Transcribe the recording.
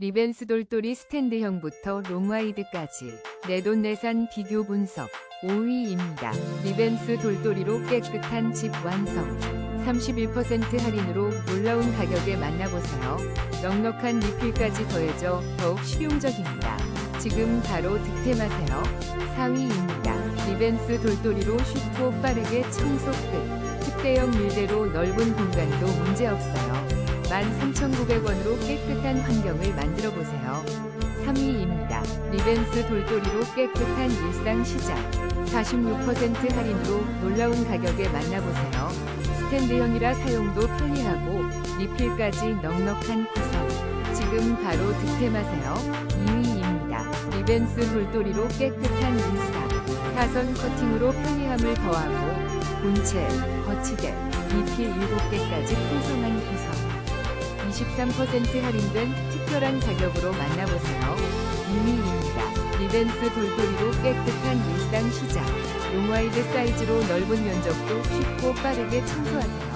리벤스 돌돌이 스탠드형부터 롱와이드까지 내돈내산 비교 분석 5위입니다. 리벤스 돌돌이로 깨끗한 집 완성 31% 할인으로 놀라운 가격에 만나보세요. 넉넉한 리필까지 더해져 더욱 실용적입니다. 지금 바로 득템하세요. 4위입니다. 리벤스 돌돌이로 쉽고 빠르게 청소 끝. 특대형 밀대로 넓은 공간도 문제없어요. 13,900원으로 깨끗한 환경을 만들어 보세요. 3위입니다. 리벤스 돌돌이로 깨끗한 일상 시작. 46% 할인으로 놀라운 가격에 만나보세요. 스탠드형이라 사용도 편리하고 리필까지 넉넉한 구성. 지금 바로 득템하세요. 2위입니다. 리벤스 돌돌이로 깨끗한 일상. 사선 커팅으로 편리함을 더하고 본체, 거치대, 리필 7개까지 풍성한 구성. 23% 할인된 특별한 가격으로 만나보세요. 2위입니다. 리벤스 돌돌이로 깨끗한 일상 시작. 용와이드 사이즈로 넓은 면적도 쉽고 빠르게 청소하세요.